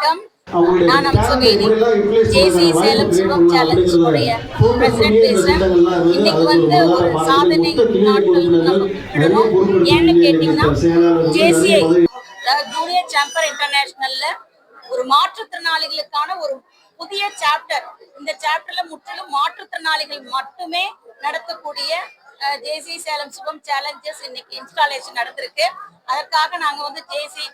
நான் நம்ம சுகேதி ஜேசி சேலம் சுகம் சேலஞ்ச் உடைய பிரசிடென்ட் பேசுறேன். இன்னைக்கு வந்து ஒரு சாதனை நாட்கள் நம்ம ஏன்னு கேட்டீங்கன்னா ஜேசிஐ ஜூனியர் சாம்பர் இன்டர்நேஷனல்ல ஒரு மாற்றுத்திறனாளிகளுக்கான ஒரு புதிய சாப்டர் இந்த சாப்டர்ல முற்றிலும் மாற்றுத்திறனாளிகள் மட்டுமே நடத்தக்கூடிய ஜேசி சேலம் சுகம் சேலஞ்சஸ் இன்னைக்கு இன்ஸ்டாலேஷன் நடந்திருக்கு. அதற்காக நாங்க வந்து ஜேசி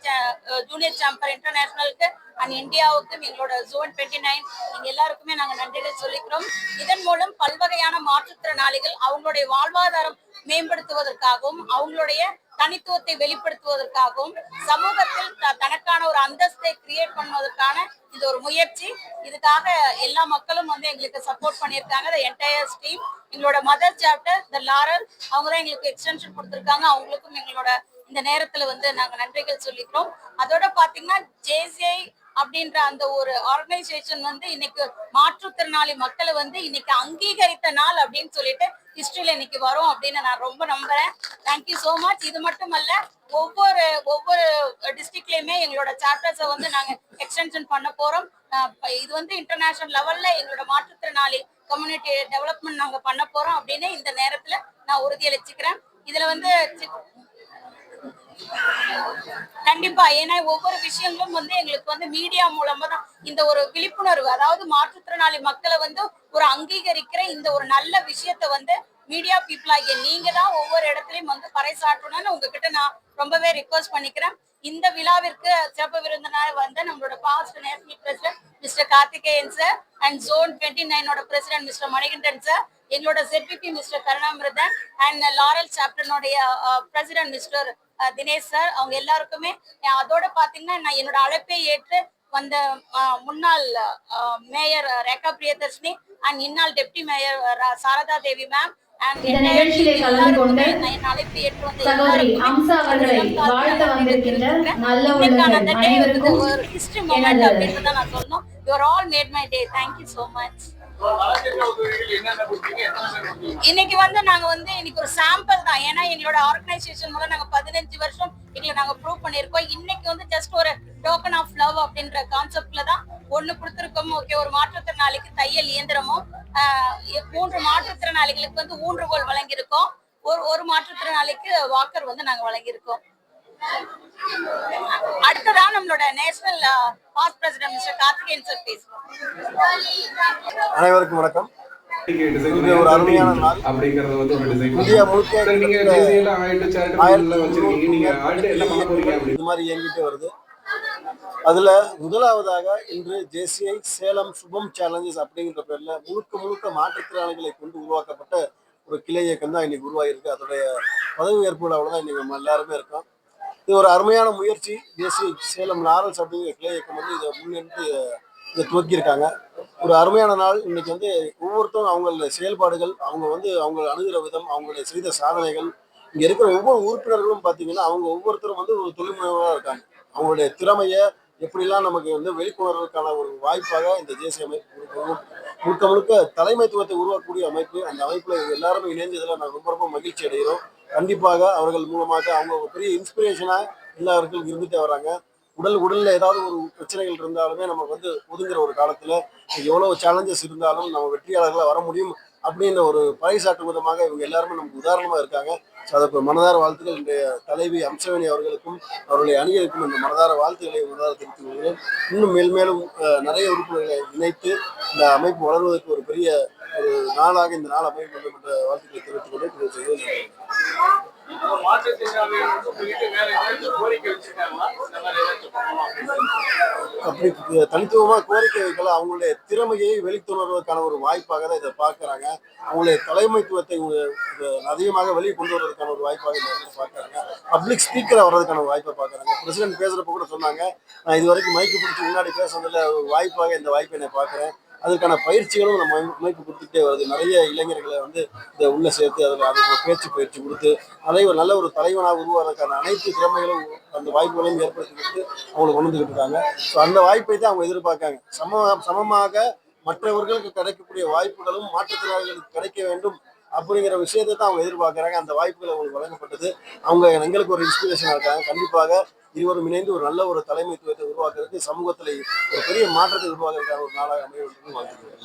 ஜூனியர் சாம்பர் இன்டர்நேஷனலுக்கு அண்ட் இந்தியாவுக்கும் எங்களோட ஜோன் டுவெண்ட்டி நைன் எங்க எல்லாருக்குமே நாங்க நன்றிகள் சொல்லிக்கிறோம். இதன் மூலம் பல்வகையான மாற்றுத்திறனாளிகள் அவங்களுடைய வாழ்வாதாரம் மேம்படுத்துவதற்காகவும் அவங்களுடைய தனித்துவத்தை வெளிப்படுத்துவதற்காகவும் சமூகத்தில் தனக்கான ஒரு அந்தஸ்தை கிரியேட் பண்ணுவதற்கான இது ஒரு முயற்சி. இதுக்காக எல்லா மக்களும் வந்து எங்களுக்கு சப்போர்ட் பண்ணியிருக்காங்க. த என்டையர்ஸ் டீம் எங்களோட மதர் சாப்டர் த லாரல் அவங்க தான் எங்களுக்கு எக்ஸ்டென்ஷன் கொடுத்துருக்காங்க. அவங்களுக்கும் எங்களோட இந்த நேரத்துல வந்து நாங்க நன்றிகள் சொல்லிக்கிறோம். அதோட பாத்தீங்கன்னா ஜேசிஐ அப்படின்ற அந்த ஒரு ஆர்கனைசேஷன் வந்து இன்னைக்கு மாற்றுத்திறனாளி மக்களை வந்து இன்னைக்கு அங்கீகரித்த நாள் அப்படின்னு சொல்லிட்டு ஹிஸ்டரியில இன்னைக்கு வரும் அப்படின்னு நான் ரொம்ப நம்புறேன். தேங்க்யூ ஸோ மச் இது மட்டுமல்ல ஒவ்வொரு ஒவ்வொரு டிஸ்ட்ரிக்ட்லயுமே எங்களோட சாப்டர்ஸை வந்து நாங்க எக்ஸ்டென்ஷன் பண்ண போறோம். இது வந்து இன்டர்நேஷனல் லெவல்ல எங்களோட மாற்றுத்திறனாளி கம்யூனிட்டி டெவலப்மெண்ட் நாங்க பண்ண போறோம் அப்படின்னு இந்த நேரத்துல நான் உறுதியளிச்சுக்கிறேன். இதுல வந்து கண்டிப்பா. ஏன்னா ஒவ்வொரு விஷயங்களும் வந்து எங்களுக்கு வந்து மீடியா மூலமா தான் இந்த ஒரு விழிப்புணர்வு அதாவது மாற்றுத்திறனாளி மக்களை வந்து ஒரு அங்கீகரிக்கிற இந்த ஒரு நல்ல விஷயத்த வந்து மீடியா பீப்புள் ஆகிய நீங்க தான் ஒவ்வொரு இடத்துலயும் வந்து பறைசாற்றணும்னு உங்ககிட்ட நான் ரொம்பவே ரிக்வஸ்ட் பண்ணிக்கிறேன். இந்த விழாவிற்கு சிறப்பு விருந்தினர் வந்து நம்மளோட past national president mister Karthikeyan sir and zone twenty நைனோட president mister Manikandan sir எங்களோட ஜெட்பிபி மிஸ்டர் கருணாமிரதன் அண்ட் லாரல் சாப்டனுடைய பிரசிடென்ட் மிஸ்டர் தினேஷ் சார் அவங்க எல்லாருக்குமே அதோட பாத்தீங்கன்னா நான் என்னோட அழைப்பை ஏற்று வந்த முன்னாள் மேயர் ரேகா பிரியதர்ஷினி அண்ட் இந்நாள் deputy mayor Sharada Devi ma'am இந்த நிகழ்ச்சியிலே கலந்து கொண்டு சகோதரி அம்சா அவர்களை வாழ்த்த வந்திருக்கின்ற நல்ல உள்ளங்கள் அனைவருக்கும் எனது you are all made my day thank you so much இன்னைக்கு வந்து நாங்க வந்து இன்னைக்கு ஒரு சாம்பிள் தான். ஏன்னா எங்களோட ஆர்கனைசேஷன் மூலம் நாங்க பதினஞ்சு வருஷம் எங்களை நாங்க ப்ரூவ் பண்ணிருக்கோம் இன்னைக்கு வந்து ஜஸ்ட் ஒரு டோக்கன் ஆஃப் லவ் அப்படின்ற கான்செப்ட்ல தான் ஒண்ணு கொடுத்துருக்கோம். ஓகே ஒரு மாற்றுத்திறனாளிக்கு தையல் இயந்திரமும் ஆஹ் மூன்று மாற்றுத்திறனாளிகளுக்கு வந்து ஊன்றுகோல் வழங்கியிருக்கோம். ஒரு ஒரு மாற்றுத்திறனாளிக்கு வாக்கர் வந்து நாங்க வழங்கியிருக்கோம். அடுத்ததா நம்மளோட national past president mister Karthikeyan sir பேசுவோம். அனைவருக்கும் வணக்கம். ஒரு அருமையான நாள். அப்படிங்கறது வந்து ஒரு டிசைன் இந்தியா முழுக்க சரி, நீங்க டிசைன்ல ஆயிட்டு சேரிட்டபிள் வச்சிருக்கீங்க. நீங்க ஆயிட்டு என்ன பண்ண போறீங்க அப்படி இது மாதிரி இயங்கிட்டே வருது. அதுல முதலாவதாக இன்று ஜேசிஐ சேலம் சுபம் சேலஞ்சஸ் அப்படிங்கிற பேர்ல முழுக்க முழுக்க மாற்றுத்திறனாளிகளை கொண்டு உருவாக்கப்பட்ட ஒரு கிளை இயக்கம் தான் இன்னைக்கு உருவாகிருக்கு அதோடைய பதவி ஏற்பு விழாவில் தான் இன்னைக்கு நம்ம எல்லாருமே இருக்கோம். இது ஒரு அருமையான முயற்சி. தேசிய சேலம் நாரல் அப்படிங்கிற கிளை இயக்கம் வந்து இதை முன்னெடுத்து இதை துவக்கியிருக்காங்க. ஒரு அருமையான நாள். இன்னைக்கு வந்து ஒவ்வொருத்தரும் அவங்களோட செயல்பாடுகள் அவங்க வந்து அவங்க அணுகிற விதம் அவங்களுடைய செய்த சாதனைகள் இங்கே இருக்கிற ஒவ்வொரு உறுப்பினர்களும் பார்த்தீங்கன்னா அவங்க ஒவ்வொருத்தரும் வந்து ஒரு தொழில் முனைவராக இருக்காங்க. அவங்களுடைய திறமையை எப்படிலாம் நமக்கு வந்து வெளிக்கொணர்வதற்கான ஒரு வாய்ப்பாக இந்த தேசிய அமைப்பு முழுக்க முழுக்க தலைமைத்துவத்தை உருவாக்கக்கூடிய அமைப்பு. அந்த அமைப்புல எல்லாருமே இணைஞ்சதுல நான் ரொம்ப ரொம்ப மகிழ்ச்சி அடைகிறோம். கண்டிப்பாக அவர்கள் மூலமாக அவங்க ஒரு பெரிய இன்ஸ்பிரேஷனா எல்லாருக்கும் இருந்துட்டே வராங்க. உடல் உடல்ல ஏதாவது ஒரு பிரச்சனைகள் இருந்தாலுமே நமக்கு வந்து ஒதுங்குற ஒரு காலத்துல எவ்வளவு சேலஞ்சஸ் இருந்தாலும் நம்ம வெற்றியாளர்களா வர முடியும். அப்படின்ற ஒரு பறைசாற்றும் விதமாக இவங்க எல்லாருமே நமக்கு உதாரணமாக இருக்காங்க. ஸோ அதற்கு மனதார வாழ்த்துக்கள் இன்றைய தலைவி அம்சவேணி அவர்களுக்கும் அவருடைய அணிகளுக்கும் இந்த மனதார வாழ்த்துக்களை மனதார தெரிவித்துக் கொள்கிறேன் இன்னும் மேல்மேலும் நிறைய உறுப்பினர்களை இணைத்து இந்த அமைப்பு வளர்வதற்கு ஒரு பெரிய ஒரு நாளாக இந்த நாள் அமைய வேண்டும் என்ற வாழ்த்துக்களை தெரிவித்துக் கொண்டு அப்படி தனித்துவமா கோரிக்கை வைக்கல. அவங்களுடைய திறமையை வெளித்துணர்வதற்கான ஒரு வாய்ப்பாக தான் இதை பார்க்கறாங்க. அவங்களுடைய தலைமைத்துவத்தை அதிகமாக வெளியே கொண்டு வருவதற்கான ஒரு வாய்ப்பாக இதை பார்க்குறாங்க. பார்க்கறாங்க பப்ளிக் ஸ்பீக்கராக வர்றதுக்கான வாய்ப்பை பார்க்கறாங்க. பிரசிடென்ட் பேசுறப்ப கூட சொன்னாங்க நான் இது வரைக்கும் மைக்கு பிடிச்சி முன்னாடி பேசுறதுல ஒரு வாய்ப்பாக இந்த வாய்ப்பை நான் பார்க்கறேன். அதற்கான பயிற்சிகளும் நம்ம அமைப்பு கொடுத்துட்டே வருது. நிறைய இளைஞர்களை வந்து இதை உள்ள சேர்த்து அதில் அதுக்கு பேச்சு பயிற்சி கொடுத்து அதை ஒரு நல்ல ஒரு தலைவனாக உருவாகிறதுக்கான அனைத்து திறமைகளும் அந்த வாய்ப்புகளையும் ஏற்படுத்தி கொடுத்து அவங்களுக்கு கொண்டுகிட்டு இருக்காங்க. ஸோ அந்த வாய்ப்பை தான் அவங்க எதிர்பார்க்காங்க. சம சமமாக மற்றவர்களுக்கு கிடைக்கக்கூடிய வாய்ப்புகளும் மாற்றுத்திறனாளிகளுக்கு கிடைக்க வேண்டும் அப்படிங்கிற விஷயத்தை தான் அவங்க எதிர்பார்க்குறாங்க. அந்த வாய்ப்புகள் அவங்களுக்கு வழங்கப்பட்டது. அவங்க எங்களுக்கு ஒரு இன்ஸ்பிரேஷனாக இருக்காங்க. கண்டிப்பாக இருவரும் இணைந்து ஒரு நல்ல ஒரு தலைமைத்துவத்தை உருவாக்குறதுக்கு சமூகத்தில் ஒரு பெரிய மாற்றத்தை உருவாக்குறதுக்கான ஒரு நாளாக அமைய வேண்டும் வாழ்த்துக்கிறேன்.